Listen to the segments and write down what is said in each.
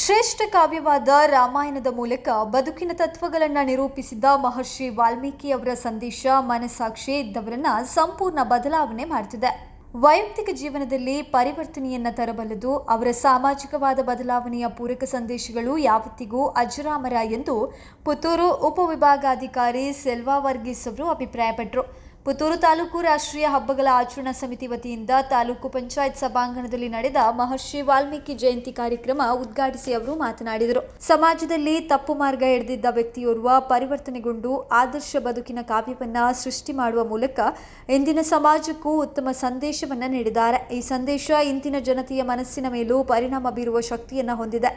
ಶ್ರೇಷ್ಠ ಕಾವ್ಯವಾದ ರಾಮಾಯಣದ ಮೂಲಕ ಬದುಕಿನ ತತ್ವಗಳನ್ನು ನಿರೂಪಿಸಿದ ಮಹರ್ಷಿ ವಾಲ್ಮೀಕಿ ಅವರ ಸಂದೇಶ ಮನಸಾಕ್ಷಿ ಇದ್ದವರನ್ನ ಸಂಪೂರ್ಣ ಬದಲಾವಣೆ ಮಾಡ್ತಿದೆ. ವೈಯಕ್ತಿಕ ಜೀವನದಲ್ಲಿ ಪರಿವರ್ತನೆಯನ್ನ ತರಬಲ್ಲದು, ಅವರ ಸಾಮಾಜಿಕವಾದ ಬದಲಾವಣೆಯ ಪೂರಕ ಸಂದೇಶಗಳು ಯಾವತ್ತಿಗೂ ಅಜರಾಮರ ಎಂದು ಪುತ್ತೂರು ಉಪವಿಭಾಗಾಧಿಕಾರಿ ಸೆಲ್ವಾ ವರ್ಗೀಸ್ ಅವರು ಅಭಿಪ್ರಾಯಪಟ್ಟರು ಪುತ್ತೂರು ತಾಲೂಕು ರಾಷ್ಟ್ರೀಯ ಹಬ್ಬಗಳ ಆಚರಣಾ ಸಮಿತಿ ವತಿಯಿಂದ ತಾಲೂಕು ಪಂಚಾಯತ್ ಸಭಾಂಗಣದಲ್ಲಿ ನಡೆದ ಮಹರ್ಷಿ ವಾಲ್ಮೀಕಿ ಜಯಂತಿ ಕಾರ್ಯಕ್ರಮ ಉದ್ಘಾಟಿಸಿ ಅವರು ಮಾತನಾಡಿದರು. ಸಮಾಜದಲ್ಲಿ ತಪ್ಪು ಮಾರ್ಗ ಹಿಡಿದಿದ್ದ ವ್ಯಕ್ತಿಯೋರ್ವ ಪರಿವರ್ತನೆಗೊಂಡು ಆದರ್ಶ ಬದುಕಿನ ಕಾವ್ಯವನ್ನ ಸೃಷ್ಟಿ ಮಾಡುವ ಮೂಲಕ ಇಂದಿನ ಸಮಾಜಕ್ಕೂ ಉತ್ತಮ ಸಂದೇಶವನ್ನ ನೀಡಿದ್ದಾರೆ. ಈ ಸಂದೇಶ ಇಂದಿನ ಜನತೆಯ ಮನಸ್ಸಿನ ಮೇಲೂ ಪರಿಣಾಮ ಬೀರುವ ಶಕ್ತಿಯನ್ನ ಹೊಂದಿದೆ.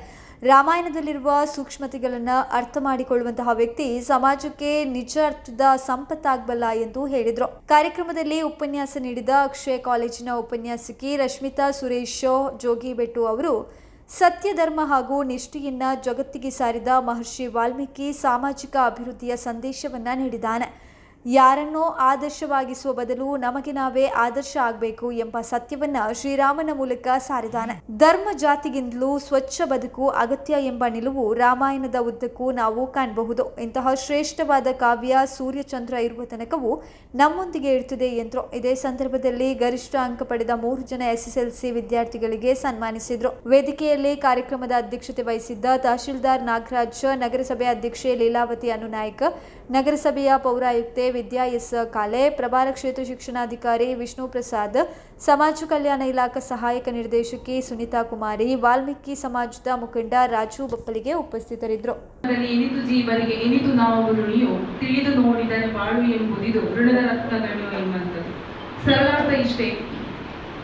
ರಾಮಾಯಣದಲ್ಲಿರುವ ಸೂಕ್ಷ್ಮತೆಗಳನ್ನು ಅರ್ಥ ಮಾಡಿಕೊಳ್ಳುವಂತಹ ವ್ಯಕ್ತಿ ಸಮಾಜಕ್ಕೆ ನಿಜ ಅರ್ಥದ ಸಂಪತ್ತಾಗಬಲ್ಲ ಎಂದು ಹೇಳಿದರು ಕಾರ್ಯಕ್ರಮದಲ್ಲಿ ಉಪನ್ಯಾಸ ನೀಡಿದ ಅಕ್ಷಯ ಕಾಲೇಜಿನ ಉಪನ್ಯಾಸಕಿ ರಶ್ಮಿತಾ ಸುರೇಶ್ ಜೋಗಿಬೆಟ್ಟು ಅವರು, ಸತ್ಯ ಧರ್ಮ ಹಾಗೂ ನಿಷ್ಠೆಯನ್ನ ಜಗತ್ತಿಗೆ ಸಾರಿದ ಮಹರ್ಷಿ ವಾಲ್ಮೀಕಿ ಸಾಮಾಜಿಕ ಅಭಿವೃದ್ಧಿಯ ಸಂದೇಶವನ್ನ ನೀಡಿದ್ದಾನೆ. ಯಾರನ್ನೋ ಆದರ್ಶವಾಗಿಸುವ ಬದಲು ನಮಗೆ ನಾವೇ ಆದರ್ಶ ಆಗಬೇಕು ಎಂಬ ಸತ್ಯವನ್ನ ಶ್ರೀರಾಮನ ಮೂಲಕ ಸಾರಿದಾನೆ. ಧರ್ಮ ಜಾತಿಗಿಂತಲೂ ಸ್ವಚ್ಛ ಬದುಕು ಅಗತ್ಯ ಎಂಬ ನಿಲುವು ರಾಮಾಯಣದ ಉದ್ದಕ್ಕೂ ನಾವು ಕಾಣಬಹುದು. ಇಂತಹ ಶ್ರೇಷ್ಠವಾದ ಕಾವ್ಯ ಸೂರ್ಯಚಂದ್ರ ಇರುವ ತನಕವೂ ನಮ್ಮೊಂದಿಗೆ ಇರ್ತದೆ ಎಂದರು. ಇದೇ ಸಂದರ್ಭದಲ್ಲಿ ಗರಿಷ್ಠ ಅಂಕ ಪಡೆದ ಮೂರು ಜನ ಎಸ್ಎಸ್ಎಲ್ಸಿ ವಿದ್ಯಾರ್ಥಿಗಳಿಗೆ ಸನ್ಮಾನಿಸಿದ್ರು. ವೇದಿಕೆಯಲ್ಲಿ ಕಾರ್ಯಕ್ರಮದ ಅಧ್ಯಕ್ಷತೆ ವಹಿಸಿದ್ದ ತಹಶೀಲ್ದಾರ್ ನಾಗರಾಜ್, ನಗರಸಭೆ ಅಧ್ಯಕ್ಷೆ ಲೀಲಾವತಿ ಅನುನಾಯಕ್, ನಗರಸಭೆಯ ಪೌರಾಯುಕ್ತೆ ವಿದ್ಯಾ ಎಸ್ ಕಾಲೆ, ಪ್ರಭಾರ ಕ್ಷೇತ್ರ ಶಿಕ್ಷಣಾಧಿಕಾರಿ ವಿಷ್ಣು ಪ್ರಸಾದ್, ಸಮಾಜ ಕಲ್ಯಾಣ ಇಲಾಖಾ ಸಹಾಯಕ ನಿರ್ದೇಶಕಿ ಸುನೀತಾ ಕುಮಾರಿ, ವಾಲ್ಮೀಕಿ ಸಮಾಜದ ಮುಖಂಡ ರಾಜು ಬಪ್ಪಲಿಗೆ ಉಪಸ್ಥಿತರಿದ್ದರು. ಇನಿತು ಜೀವರಿಗೆ ಇನಿತು ನಾವು ತಿಳಿದು ನೋಡಿದರೆ ಬಾಳು ಎಂಬುದಿದು ಋಣದ ರತ್ನಗಳು ಎಂಬಂಥದ್ದು. ಸರಳಾರ್ಥ ಇಷ್ಟೇ.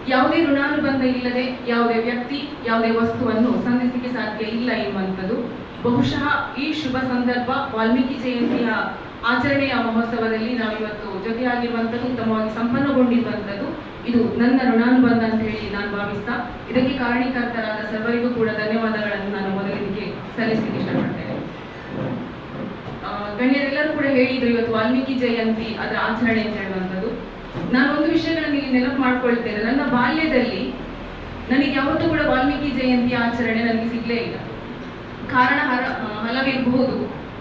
ಯಾವುದೇ ಋಣಾನುಬಂಧ ಇಲ್ಲದೆ, ಯಾವುದೇ ವ್ಯಕ್ತಿ, ಯಾವುದೇ ವಸ್ತುವನ್ನು ಸಂಧಿಸಲಿಕ್ಕೆ ಸಾಧ್ಯ ಇಲ್ಲ ಎಂಬಂಥದ್ದು. ಬಹುಶಃ ಈ ಶುಭ ಸಂದರ್ಭ ವಾಲ್ಮೀಕಿ ಜಯಂತಿಯ ಆಚರಣೆಯ ಮಹೋತ್ಸವದಲ್ಲಿ ನಾವಿವತ್ತು ಜೊತೆಯಾಗಿರುವಂಥದ್ದು ಉತ್ತಮವಾಗಿ ಸಂಪನ್ನಗೊಂಡಿರುವಂಥದ್ದು ಇದು ನನ್ನ ಋಣಾನುಬಂಧ ಅಂತ ಹೇಳಿ ನಾನು ಭಾವಿಸ್ತಾ, ಇದಕ್ಕೆ ಕಾರಣೀಕರ್ತರಾದ ಸರ್ವರಿಗೂ ಕೂಡ ಧನ್ಯವಾದಗಳನ್ನು ನಾನು ಮೊದಲಿಗೆ ಸಲ್ಲಿಸಲಿಕ್ಕೆ ಇಷ್ಟಪಡ್ತೇನೆ. ಗಣ್ಯರೆಲ್ಲರೂ ಕೂಡ ಹೇಳಿದ್ರು ಇವತ್ತು ವಾಲ್ಮೀಕಿ ಜಯಂತಿ ಅದರ ಆಚರಣೆ ಅಂತ ಹೇಳುವಂಥದ್ದು. ನಾನು ಒಂದು ವಿಷಯಗಳನ್ನು ಇಲ್ಲಿ ನೆನಪು ಮಾಡ್ಕೊಳ್ತೇನೆ. ನನ್ನ ಬಾಲ್ಯದಲ್ಲಿ ನನಗೆ ಯಾವತ್ತೂ ಕೂಡ ವಾಲ್ಮೀಕಿ ಜಯಂತಿ ಆಚರಣೆ ನನಗೆ ಸಿಗ್ಲೇ ಇಲ್ಲ. ಕಾರಣ ಹರ ಹಲವಿರಬಹುದು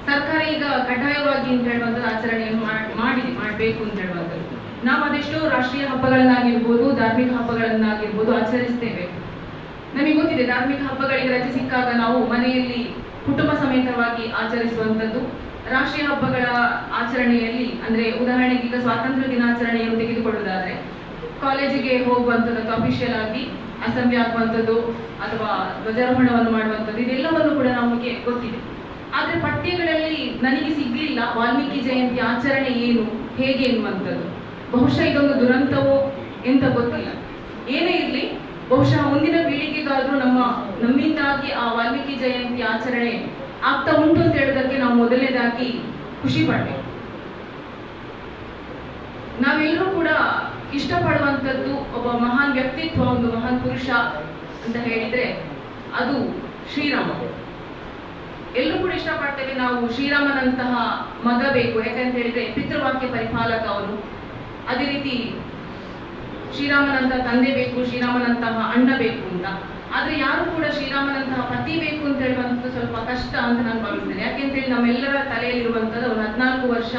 ಸರ್ಕಾರ ಈಗ ಕಡ್ಡಾಯವಾಗಿ ಅಂತ ಹೇಳುವಂಥದ್ದು ಆಚರಣೆಯನ್ನು ಮಾಡಿ, ಮಾಡಬೇಕು ಅಂತ ಹೇಳುವಂಥದ್ದು ನಾವು ಅದೆಷ್ಟೋ ರಾಷ್ಟ್ರೀಯ ಹಬ್ಬಗಳನ್ನಾಗಿರ್ಬೋದು, ಧಾರ್ಮಿಕ ಹಬ್ಬಗಳನ್ನಾಗಿರ್ಬೋದು ಆಚರಿಸ್ತೇವೆ. ನಮಗೆ ಗೊತ್ತಿದೆ, ಧಾರ್ಮಿಕ ಹಬ್ಬಗಳಿಗೆ ರಜೆ ಸಿಕ್ಕಾಗ ನಾವು ಮನೆಯಲ್ಲಿ ಕುಟುಂಬ ಸಮೇತವಾಗಿ ಆಚರಿಸುವಂಥದ್ದು. ರಾಷ್ಟ್ರೀಯ ಹಬ್ಬಗಳ ಆಚರಣೆಯಲ್ಲಿ, ಅಂದ್ರೆ ಉದಾಹರಣೆಗೆ ಈಗ ಸ್ವಾತಂತ್ರ್ಯ ದಿನಾಚರಣೆಯನ್ನು ತೆಗೆದುಕೊಳ್ಳುವುದಾದ್ರೆ, ಕಾಲೇಜಿಗೆ ಹೋಗುವಂಥದ್ದು ಅಫಿಷಿಯಲ್ ಆಗಿ ಅಸೆಂಬ್ಲಿ ಆಗುವಂಥದ್ದು ಅಥವಾ ಧ್ವಜಾರೋಹಣವನ್ನು ಮಾಡುವಂಥದ್ದು, ಇದೆಲ್ಲವನ್ನು ಕೂಡ ನಮಗೆ ಗೊತ್ತಿದೆ. ಆದ್ರೆ ಪಠ್ಯಗಳಲ್ಲಿ ನನಗೆ ಸಿಗ್ಲಿಲ್ಲ ವಾಲ್ಮೀಕಿ ಜಯಂತಿ ಆಚರಣೆ ಏನು, ಹೇಗೆ ಎನ್ನುವಂಥದ್ದು. ಬಹುಶಃ ಇದೊಂದು ದುರಂತವೋ ಎಂತ ಗೊತ್ತಿಲ್ಲ. ಏನೇ ಇರಲಿ, ಬಹುಶಃ ಮುಂದಿನ ಪೀಳಿಗೆಗಾದ್ರೂ ನಮ್ಮ, ನಮ್ಮಿಂದಾಗಿ ಆ ವಾಲ್ಮೀಕಿ ಜಯಂತಿ ಆಚರಣೆ ಆಗ್ತಾ ಉಂಟು ಅಂತ ಹೇಳೋದಕ್ಕೆ ನಾವು ಮೊದಲನೇದಾಗಿ ಖುಷಿ ಪಡ್ಬೇಕು. ನಾವೆಲ್ಲರೂ ಕೂಡ ಇಷ್ಟಪಡುವಂಥದ್ದು ಒಬ್ಬ ಮಹಾನ್ ವ್ಯಕ್ತಿತ್ವ, ಒಂದು ಮಹಾನ್ ಪುರುಷ ಅಂತ ಹೇಳಿದ್ರೆ ಅದು ಶ್ರೀರಾಮ. ಎಲ್ಲರೂ ಕೂಡ ಇಷ್ಟಪಡ್ತೇವೆ. ನಾವು ಶ್ರೀರಾಮನಂತಹ ಮಗ ಬೇಕು. ಯಾಕಂತ ಹೇಳಿದ್ರೆ ಪಿತೃವಾಕ್ಯ ಪರಿಪಾಲಕ ಅವರು ಅದೇ ರೀತಿ ಶ್ರೀರಾಮನಂತಹ ತಂದೆ ಬೇಕು, ಶ್ರೀರಾಮನಂತಹ ಅಣ್ಣ ಬೇಕು ಅಂತ. ಆದ್ರೆ ಯಾರು ಕೂಡ ಶ್ರೀರಾಮನಂತಹ ಪತಿ ಬೇಕು ಅಂತ ಹೇಳುವಂಥದ್ದು ಸ್ವಲ್ಪ ಕಷ್ಟ ಅಂತ ನಾನು ಭಾವಿಸ್ತೇನೆ. ಯಾಕೆಂತೇಳಿ ನಮ್ಮೆಲ್ಲರ ತಲೆಯಲ್ಲಿರುವಂಥದ್ದು ಒಂದು ಹದಿನಾಲ್ಕು ವರ್ಷ